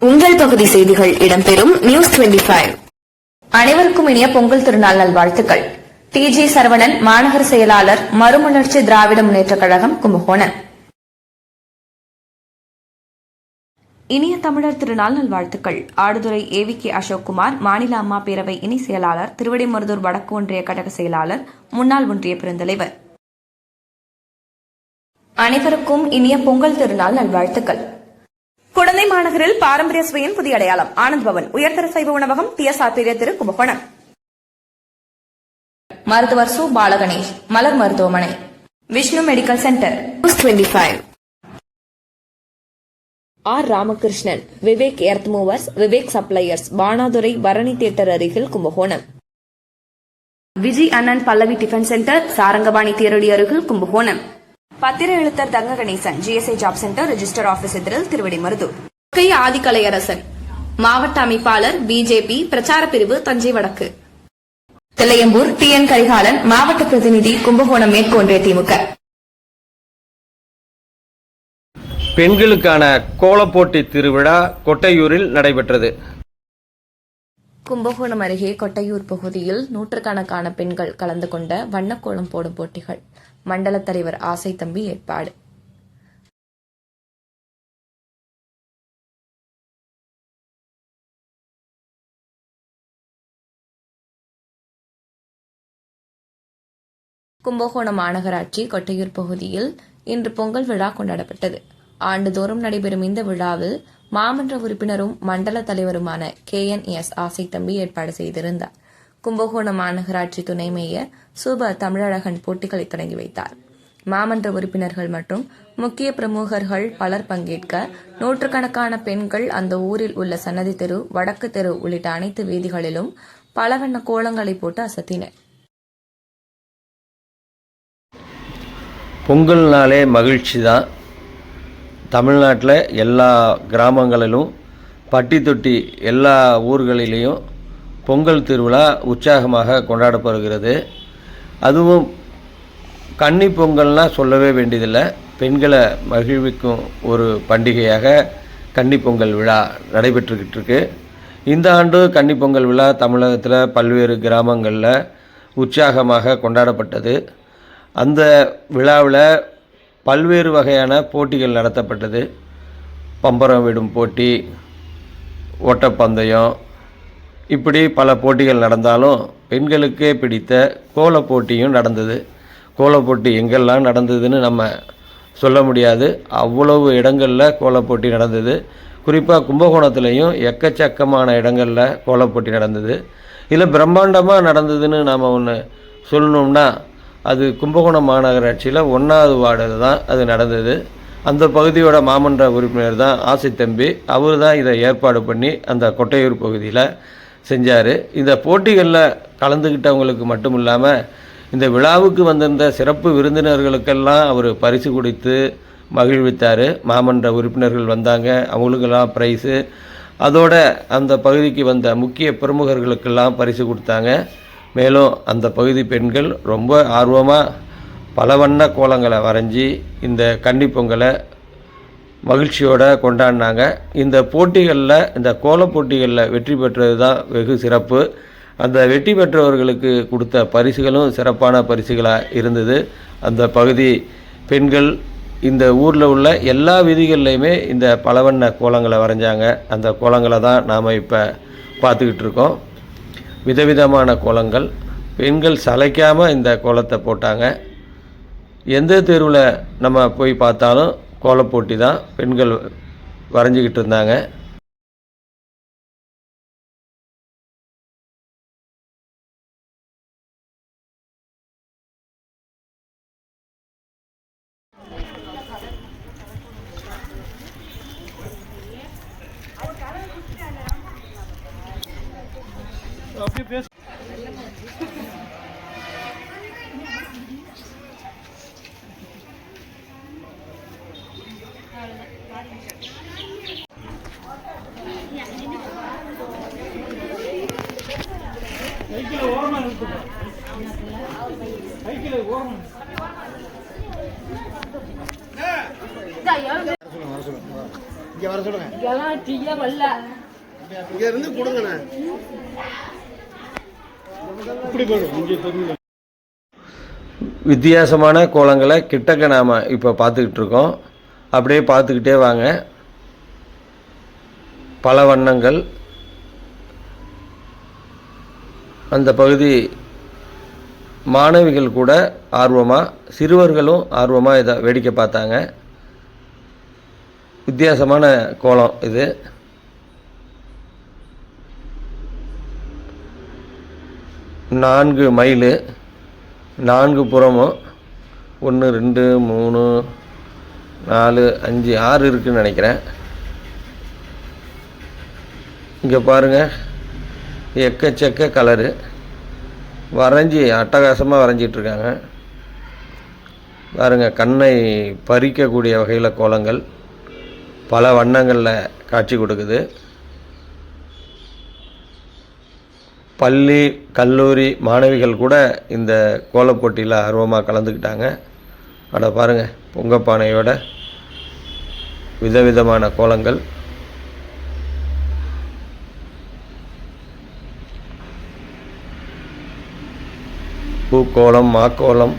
உங்கள் பகுதி செய்திகள் இடம்பெறும் நியூஸ் 25 அனைவருக்கும் இனிய பொங்கல் திருநாள் நல்வாழ்த்துக்கள். டி. ஜி. சரவணன் மாநகர செயலாளர் மறுமலர்ச்சி திராவிட முன்னேற்றக் கழகம் கும்பகோணம். இனிய தமிழர் திருநாள் நல்வாழ்த்துக்கள். Aduthurai AV K. அசோக்குமார் மாநில அம்மா பேரவை இணை செயலாளர் திருவிடைமருதூர் வடக்கு ஒன்றிய கழக செயலாளர் முன்னாள் ஒன்றிய பெருந்தலைவர். அனைவருக்கும் இனிய பொங்கல் திருநாள் நல்வாழ்த்துக்கள். குடந்தை மாநகரில் பாரம்பரிய சுவையின் புதிய அடையாளம். ஆனந்த் பவன் உயர்தர சைவ உணவகம் டி எஸ் திரு கும்பகோணம். மருத்துவர் சு. பாலகணேஷ் மலர் மருத்துவமனை. Vishnu medical centre. News 25 R. Ramakrishnan Vivek earth movers Vivek suppliers Banadurai Bharani theatre அருகில் கும்பகோணம். விஜய் அண்ணன் பல்லவி டிஃபன் சென்டர் சாரங்கபாணி தேரடி அருகில் கும்பகோணம். பத்திர எழுத்தர் Thanga Ganesan GSI job centre register office எதிரில் திருவடிமருதூர் கை ஆதிக்கலையரசன் மாவட்ட அமைப்பாளர் பிஜேபி பிரச்சார பிரிவு தஞ்சை வடக்கு. தில்லையம்பூர் டி என் கரிகாலன் மாவட்ட பிரதிநிதி கும்பகோணம் மேற்கு ஒன்றிய திமுக. பெண்களுக்கான கோலப்போட்டி திருவிழா கொட்டையூரில் நடைபெற்றது. கும்பகோணம் அருகே கொட்டையூர் பகுதியில் நூற்றுக்கணக்கான பெண்கள் கலந்து கொண்ட வண்ணக்கோலம் போடும் போட்டிகள். மண்டல தலைவர் ஆசை தம்பி ஏற்பாடு. கும்பகோணம் மாநகராட்சி கொட்டையூர் பகுதியில் இன்று பொங்கல் விழா கொண்டாடப்பட்டது. ஆண்டுதோறும் நடைபெறும் இந்த விழாவில் மாமன்ற உறுப்பினரும் மண்டல தலைவருமான கே. என். எஸ். ஆசை தம்பி ஏற்பாடு செய்திருந்தார். கும்பகோணம் மாநகராட்சி துணை மேயர் சூப தமிழழகன் போட்டிகளை தொடங்கி வைத்தார். மாமன்ற உறுப்பினர்கள் மற்றும் முக்கிய பிரமுகர்கள் பலர் பங்கேற்க நூற்றுக்கணக்கான பெண்கள் அந்த ஊரில் உள்ள சன்னதி தெரு வடக்கு தெரு உள்ளிட்ட அனைத்து வீதிகளிலும் பலவண்ண கோலங்களை போட்டு அசத்தினர். பொங்கல்னாலே மகிழ்ச்சி தான் தமிழ்நாட்டில் எல்லா கிராமங்களிலும் பட்டி தொட்டி எல்லா ஊர்களிலேயும் பொங்கல் திருவிழா உற்சாகமாக கொண்டாடப்படுகிறது. அதுவும் கன்னி பொங்கல்னால் சொல்லவே வேண்டியதில்லை. பெண்களை மகிழ்விக்கும் ஒரு பண்டிகையாக கன்னி பொங்கல் விழா நடைபெற்றுக்கிட்டு இருக்கு இந்த ஆண்டு கன்னி பொங்கல் விழா தமிழகத்தில் பல்வேறு கிராமங்களில் உற்சாகமாக கொண்டாடப்பட்டது. அந்த விழாவில் பல்வேறு வகையான போட்டிகள் நடத்தப்பட்டது. பம்பரம் விடும் போட்டி ஓட்டப்பந்தயம் இப்படி பல போட்டிகள் நடந்தாலும் பெண்களுக்கே பிடித்த கோலப் போட்டியும் நடந்தது. கோலப் போட்டி எங்கெல்லாம் நடந்ததுன்னு நம்ம சொல்ல முடியாது. அவ்வளவு இடங்களில் கோலப் போட்டி நடந்தது. குறிப்பாக கும்பகோணத்துலேயும் எக்கச்சக்கமான இடங்களில் கோலப் போட்டி நடந்தது. இதில் பிரம்மாண்டமாக நடந்ததுன்னு நாம் ஒன்று சொல்லணும்னா அது கும்பகோணம் மாநகராட்சியில் ஒன்றாவது வார்டு தான் அது நடந்தது. அந்த பகுதியோட மாமன்ற உறுப்பினர் தான் ஆசை தம்பி. அவர் தான் இதை ஏற்பாடு பண்ணி அந்த கொட்டையூர் பகுதியில் செஞ்சார். இந்த போட்டிகளில் கலந்துக்கிட்டவங்களுக்கு மட்டும் இல்லாமல் இந்த விழாவுக்கு வந்திருந்த சிறப்பு விருந்தினர்களுக்கெல்லாம் அவர் பரிசு கொடுத்து மகிழ்வித்தார். மாமன்ற உறுப்பினர்கள் வந்தாங்க. அவங்களுக்கெல்லாம் ப்ரைஸு அதோட அந்த பகுதிக்கு வந்த முக்கிய பிரமுகர்களுக்கெல்லாம் பரிசு கொடுத்தாங்க. மேலும் அந்த பகுதி பெண்கள் ரொம்ப ஆர்வமாக பல வண்ண கோலங்களை வரைஞ்சி இந்த கன்னி பொங்கலை கொண்டாடினாங்க. இந்த போட்டிகளில் இந்த கோலப் போட்டிகளில் வெற்றி பெற்றது தான் வெகு சிறப்பு. அந்த வெற்றி பெற்றவர்களுக்கு கொடுத்த பரிசுகளும் சிறப்பான பரிசுகளாக இருந்தது. அந்த பகுதி பெண்கள் இந்த ஊரில் உள்ள எல்லா விதிகள்லையுமே இந்த பலவண்ண கோலங்களை வரைஞ்சாங்க. அந்த கோலங்களை தான் நாம் இப்போ பார்த்துக்கிட்டு இருக்கோம். விதவிதமான கோலங்கள். பெண்கள் சளைக்காமல் இந்த கோலத்தை போட்டாங்க. எந்த தெருவில் நம்ம போய் பார்த்தாலும் கோலப்போட்டி தான் பெண்கள் வரைஞ்சிக்கிட்டு இருந்தாங்க. வித்தியாசமான கோலங்களை கிட்டக்க நாம் இப்போ பார்த்துக்கிட்டு இருக்கோம். அப்படியே பார்த்துக்கிட்டே வாங்க. பல வண்ணங்கள் அந்த பகுதி மாணவிகள் கூட ஆர்வமாக சிறுவர்களும் ஆர்வமாக இதை வேடிக்கை பார்த்தாங்க. வித்தியாசமான கோலம் இது. நான்கு மைல் நான்கு புறமும் ஒன்று ரெண்டு மூணு நாலு அஞ்சு ஆறு இருக்குன்னு நினைக்கிறேன். இங்கே பாருங்கள் எக்கச்சக்க கலரு. வரைஞ்சி அட்டகாசமாக வரைஞ்சிட்ருக்காங்க. பாருங்கள் கண்ணை பறிக்கக்கூடிய வகையில் கோலங்கள் பல வண்ணங்களில் காட்சி கொடுக்குது. பள்ளி கல்லூரி மாணவிகள் கூட இந்த கோலப் போட்டியில் ஆர்வமாக கலந்துக்கிட்டாங்க. அட பாருங்கள் பொங்கப்பானையோட விதவிதமான கோலங்கள். பூக்கோலம் மாக்கோலம்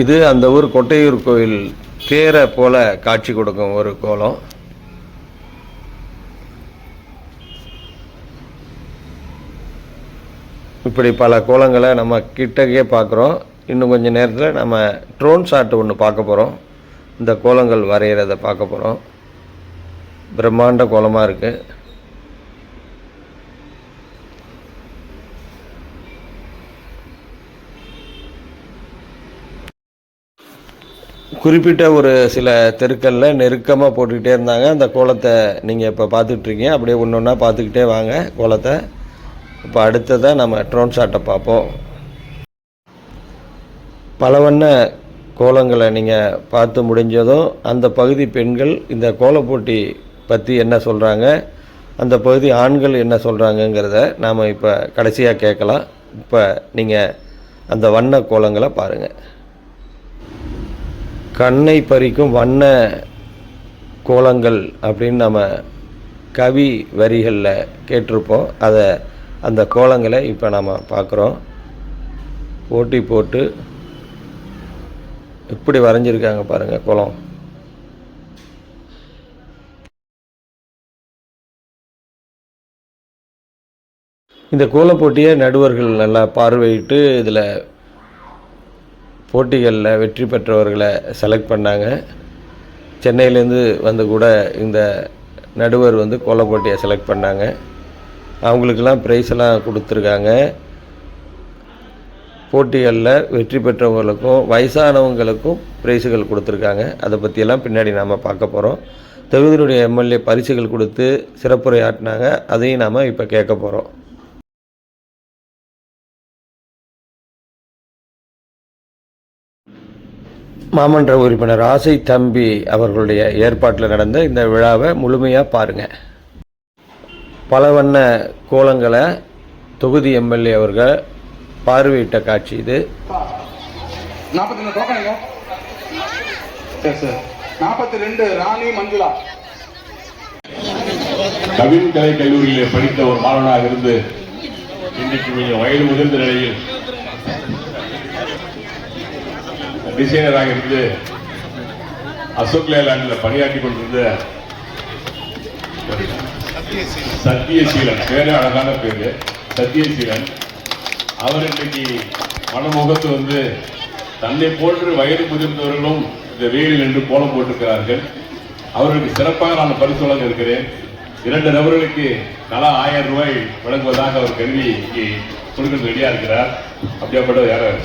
இது அந்த ஊர் கொட்டையூர் கோயில் தேரை போல காட்சி கொடுக்கும் ஒரு கோலம். இப்படி பல கோலங்களை நம்ம கிட்டக்கே பார்க்குறோம். இன்னும் கொஞ்சம் நேரத்தில் நம்ம ட்ரோன் ஷாட் ஒன்று பார்க்க போகிறோம் இந்த கோலங்கள் வரைகிறத பார்க்க போகிறோம் பிரம்மாண்ட கோலமாக இருக்குது குறிப்பிட்ட ஒரு சில தெருக்களில் நெருக்கமாக போட்டுக்கிட்டே இருந்தாங்க. அந்த கோலத்தை நீங்கள் இப்போ பார்த்துட்ருக்கீங்க அப்படியே ஒன்று ஒன்றா பார்த்துக்கிட்டே வாங்க. கோலத்தை. இப்போ அடுத்ததாக நம்ம ட்ரோன் ஷாட்டை பார்ப்போம். பல வண்ண கோலங்களை நீங்கள் பார்த்து முடிஞ்சதும் அந்த பகுதி பெண்கள் இந்த கோல போட்டி பற்றி என்ன சொல்கிறாங்க அந்த பகுதி ஆண்கள் என்ன சொல்கிறாங்கங்கிறத நாம் இப்போ கடைசியாக கேட்கலாம். இப்போ நீங்கள் அந்த வண்ண கோலங்களை பாருங்கள் கண்ணை பறிக்கும் வண்ண கோலங்கள் அப்படின்னு நம்ம கவி வரிகளில் கேட்டிருப்போம். அதை அந்த கோலங்களை இப்போ நம்ம பார்க்குறோம். போட்டி போட்டு எப்படி வரைஞ்சிருக்காங்க பாருங்கள் கோலம். இந்த கோலப் போட்டியை நடுவர்கள் நல்லா பார்வையிட்டு இதில் போட்டிகளில் வெற்றி பெற்றவர்களை செலக்ட் பண்ணாங்க. சென்னையிலேருந்து வந்து கூட இந்த நடுவர் வந்து கோலப் போட்டியை செலக்ட் பண்ணாங்க. அவங்களுக்கெல்லாம் ப்ரைஸ் எல்லாம் கொடுத்துருக்காங்க. போட்டிகளில் வெற்றி பெற்றவங்களுக்கும் வயசானவங்களுக்கும் ப்ரைஸுகள் கொடுத்துருக்காங்க. அதை பற்றியெல்லாம் பின்னாடி நாம் பார்க்க போகிறோம் தொகுதியினுடைய எம்எல்ஏ பரிசுகள் கொடுத்து சிறப்புரை ஆட்டினாங்க அதையும் நாம் இப்போ கேட்க போகிறோம் மாமன்ற உறுப்பினர் ஆசை தம்பி அவர்களுடைய ஏற்பாட்டில் நடந்த இந்த விழாவை முழுமையாக பாருங்கள் பல வண்ண கோலங்களை தொகுதி எம்எல்ஏ அவர்கள் பார்வையிட்ட காட்சி இது. நாற்பத்தி ரெண்டு டோக்கனுங்க சரி சார். நாற்பத்தி ரெண்டு ராணி மஞ்சுளா. கவின் கலை கல்லூரியிலே படித்த ஒரு மாணவனாக இருந்து கொஞ்சம் வயது முதிர்ந்த நிலையில் டிசைனராக இருந்து அசோக் லேலாண்டில் பணியாற்றி கொண்டிருந்த சத்தியசீலன் பேரு அழகான பேரு சத்தியசீலன் அவர் இன்றைக்கு மனமுகத்து வந்து தன்னை போன்று வயது முதிர்ந்தவர்களும் இந்த வெயிலில் நின்று கோலம் போட்டிருக்கிறார்கள். அவர்களுக்கு சிறப்பாக நான் பரிசு வழங்க இருக்கிறேன். இரண்டு நபர்களுக்கு தலா ஆயிரம் ரூபாய் வழங்குவதாக அவர் கல்வி இங்கே கொடுக்க ரெடியாக இருக்கிறார். அப்படியாப்பட்ட யாரும்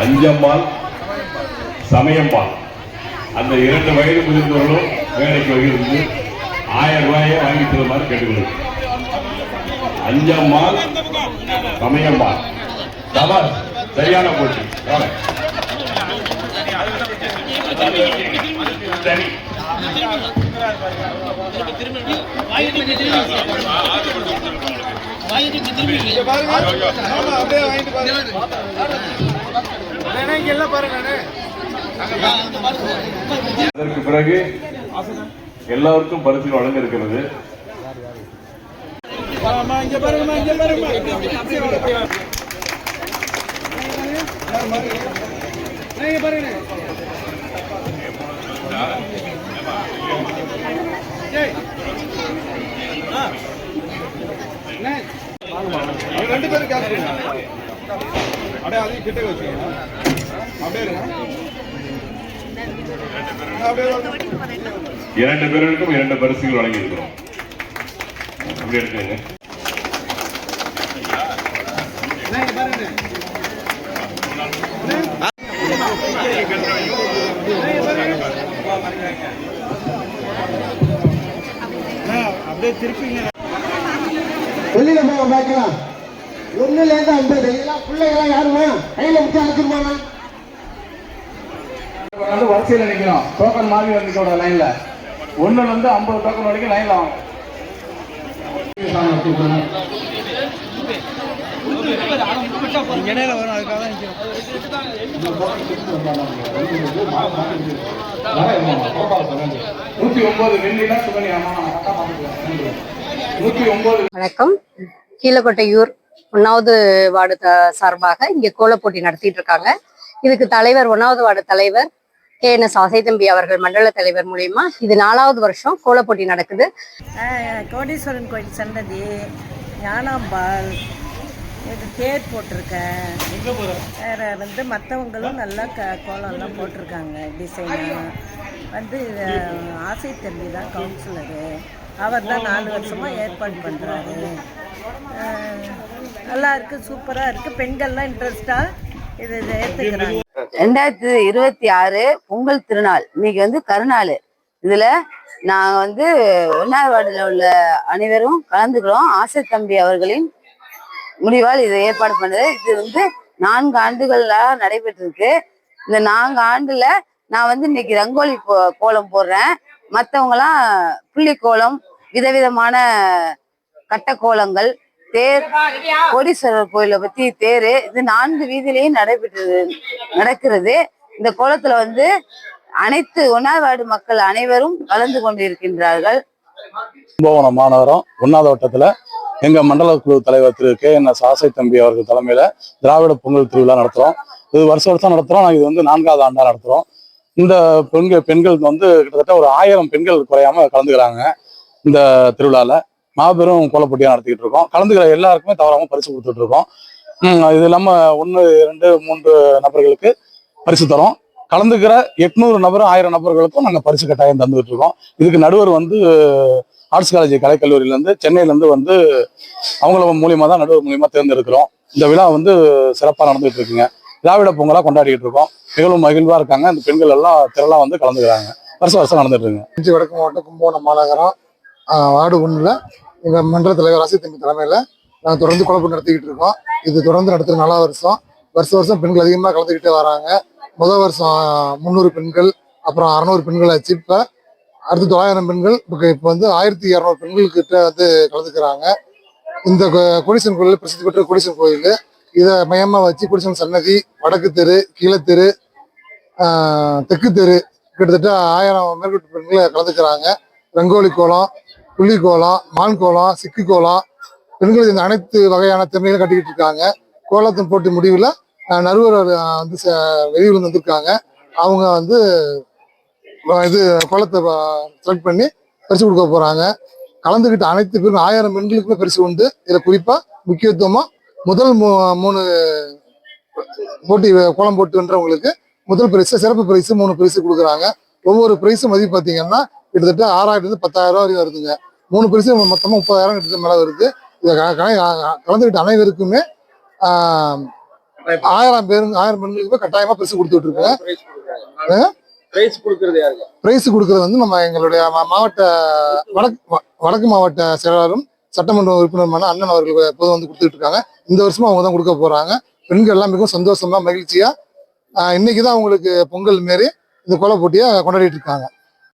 அஞ்சம்மாள் சமயம்மாள். அந்த இரண்டு வயது முதிர்ந்தவர்களும் வேலைக்கு வருகிறது. ஆயிரம் ரூபாயை வாங்கி தருமாறு கேட்டுக்கொள்ளும் அஞ்சம்மாள் சமயம்மாள். சபாஸ் சரியான போட்டி. சரி. இங்க பாருங்க. ஆமா, அப்படியே வாங்கிட்டு பாருங்க. அதற்கு பிறகு எல்லாருக்கும் பரிசு வழங்க இருக்கிறது. ரெண்டு பேரும் கேஸ் அப்படியே அதையும் கிட்ட வச்சுக்கோங்க அப்படியே இரண்டு பேருக்கும் இரண்டு பரிசுகள் வழங்கி இருக்கிறோம் அப்படி எடுத்துங்க வெளியில போக பார்க்கலாம் ஒண்ணுல இருந்து ஐம்பது. எல்லாம் பிள்ளைகளாம் யாருமா? கையில முக்கிய அனுப்பிடுவாங்க வந்து வரிசையில் நிற்கணும் டோக்கன் மாதிரி வந்துக்கோட லைன்ல ஒண்ணுல இருந்து ஐம்பது டோக்கன் வரைக்கும் லைன்ல வாங்க பார்த்துக்கிறேன். நூத்தி ஒன்பது வணக்கம். கீழக்கொட்டையூர் ஒன்னாவது வார்டு த- சார்பாக இங்கே கோலப்போட்டி நடத்திட்டு இருக்காங்க இதுக்கு தலைவர் ஒன்னாவது வார்டு தலைவர் கே. என். எஸ். ஆசைத்தம்பி அவர்கள் மண்டல தலைவர் மூலியமா இது நாலாவது வருஷம் கோலப்போட்டி நடக்குது. கோடீஸ்வரன் கோயில் சன்னதி ஞானாம்பாள் இது தேர் போட்டிருக்கேன். வேற வந்து மற்றவங்களும் நல்லா க கோலம்லாம் போட்டிருக்காங்க டிசைனாக வந்து ஆசை தம்பி தான் கவுன்சிலரு அவர் தான் நாலு வருஷமாக ஏற்பாடு பண்ணுறாரு நல்லா இருக்குது சூப்பராக இருக்குது பெண்கள்லாம் இன்ட்ரெஸ்டாக இது இதை ஏற்றுக்கிறாங்க ரெண்டாயிரத்தி இருபத்தி ஆறு பொங்கல் திருநாள். இன்னைக்கு வந்து கருநாள். இதுல நாங்க வந்து ஒன்னாவது வார்டுல உள்ள அனைவரும் கலந்துக்கிறோம். ஆசை தம்பி அவர்களின் முடிவால் இதை ஏற்பாடு பண்ணது. இது வந்து நான்கு ஆண்டுகளா நடைபெற்றிருக்கு. இந்த நான்கு ஆண்டுல நான் வந்து இன்னைக்கு ரங்கோலி போ- கோலம் போடுறேன். மற்றவங்களாம் புள்ளி கோலம் விதவிதமான கட்ட கோலங்கள் தேர் கோடீஸ்வரர் கோயிலை பத்தி தேரு இது நான்கு வீதியிலையும் நடைபெற்று நடக்கிறது. இந்த கோலத்துல வந்து அனைத்து ஒன்னாவது வார்டு மக்கள் அனைவரும் கலந்து கொண்டிருக்கின்றார்கள். கும்பகோணம் மாநகரம் ஒன்னாவது வட்டத்துல எங்க மண்டல குழு தலைவர் திரு கே என் எஸ் ஆசை தம்பி அவர்கள் தலைமையில திராவிட பொங்கல் திருவிழா நடத்துறோம். இது வருஷம் வருஷம் நடத்துறோம். நாங்கள் இது வந்து நான்காவது ஆண்டா நடத்துறோம். இந்த பெண்கள் பெண்கள் வந்து கிட்டத்தட்ட ஒரு ஆயிரம் பெண்கள் குறையாம கலந்துக்கிறாங்க இந்த திருவிழால. மாபெரும் கோலப்பட்டியாக நடத்திக்கிட்டு இருக்கோம். கலந்துக்கிற எல்லாருக்குமே தவறாம பரிசு கொடுத்துட்டு இருக்கோம். இது இல்லாம ஒன்று ரெண்டு மூன்று நபர்களுக்கு பரிசு தரோம். கலந்துக்கிற எட்நூறு நபர் ஆயிரம் நபர்களுக்கும் நாங்கள் பரிசு கட்டாயம் தந்துகிட்டு இருக்கோம். இதுக்கு நடுவர் வந்து ஆர்ட்ஸ் காலேஜ் கலைக்கல்லூரியிலேருந்து சென்னையிலேருந்து வந்து அவங்கள மூலியமாக தான் நடுவர் மூலியமாக தேர்ந்தெடுக்கிறோம். இந்த விழா வந்து சிறப்பாக நடந்துகிட்டு இருக்குங்க. திராவிட பொங்கலாக கொண்டாடிக்கிட்டு இருக்கோம். மிகவும் மகிழ்வாக இருக்காங்க. இந்த பெண்கள் எல்லாம் திரளாக வந்து கலந்துக்கிறாங்க. வருஷம் வருஷம் நடந்துட்டு இருக்குங்க. அஞ்சு வடக்கு மாவட்டம் கும்பகோணம் மாநகரம் வார்டு ஒன்றில் எங்கள் மன்ற தலைவர் ராசி தம்பி தலைமையில் நாங்கள் தொடர்ந்து குழப்பம் நடத்திக்கிட்டு இருக்கோம். இது தொடர்ந்து நடத்துகிற நாலாவது வருஷம். வருஷம் வருஷம் பெண்கள் அதிகமாக கலந்துக்கிட்டே வராங்க. முதல் வருஷம் முந்நூறு பெண்கள் அப்புறம் அறநூறு பெண்கள் ஆச்சு இப்போ அடுத்து தொள்ளாயிரம் பெண்கள் இப்போ இப்போ வந்து ஆயிரத்தி இரநூறு பெண்கள்கிட்ட வந்து கலந்துக்கிறாங்க. இந்த குடிசன் கோயில் பிரசித்தி பெற்ற குடிசன் கோயில். இதை மையமாக வச்சு குடிசன் சன்னதி வடக்கு தெரு கீழத்தெரு தெற்கு தெரு கிட்டத்தட்ட ஆயிரம் மேற்பட்ட பெண்களை கலந்துக்கிறாங்க. ரங்கோலி கோலம் புள்ளி கோலம் மான் கோலம் சிக்கு கோலம் பெண்கள் இந்த அனைத்து வகையான திறமைகளும் கட்டிக்கிட்டு இருக்காங்க. கோலத்தின் போட்டி முடிவில் நறுவர் வந்து ச- வந்திருக்காங்க. அவங்க வந்து இது கோலத்தை செலக்ட் பண்ணி பரிசு கொடுக்க போறாங்க. கலந்துக்கிட்ட அனைத்து பேரும் ஆயிரம் பெண்களுக்குமே பரிசு உண்டு. இதில் குறிப்பா முக்கியத்துவமா முதல் மூ- மூணு போட்டி கோலம் போட்டு வென்றவங்களுக்கு முதல் பரிசு சிறப்பு பரிசு மூணு பரிசு கொடுக்குறாங்க. ஒவ்வொரு பரிசு மதிப்பு பார்த்தீங்கன்னா கிட்டத்தட்ட ஆறாயிரத்துல இருந்து பத்தாயிரம் வரையும் வருதுங்க. மூணு பரிசு மொத்தமா முப்பதாயிரம் கிட்ட மேல வருது. இதை கலந்துக்கிட்ட அனைவருக்குமே ஆயிரம் பேரு ஆயிரம் பெண்களுக்குமே கட்டாயமா பரிசு கொடுத்துட்டு பிரைஸ் கொடுக்கறது யாருங்க பிரைஸ் கொடுக்கறது வந்து நம்ம எங்களுடைய மாவட்ட வடக்கு வடக்கு மாவட்ட செயலாளரும் சட்டமன்ற உறுப்பினருமான அண்ணன் அவர்கள் எப்போதும் வந்து கொடுத்துட்டு இருக்காங்க. இந்த வருஷமும் அவங்க தான் கொடுக்க போறாங்க. பெண்கள் எல்லாம் மிகவும் சந்தோஷமா மகிழ்ச்சியா ஆஹ் இன்னைக்கு தான் அவங்களுக்கு பொங்கல் மாரி இந்த கோல போட்டியை கொண்டாடிட்டு இருக்காங்க.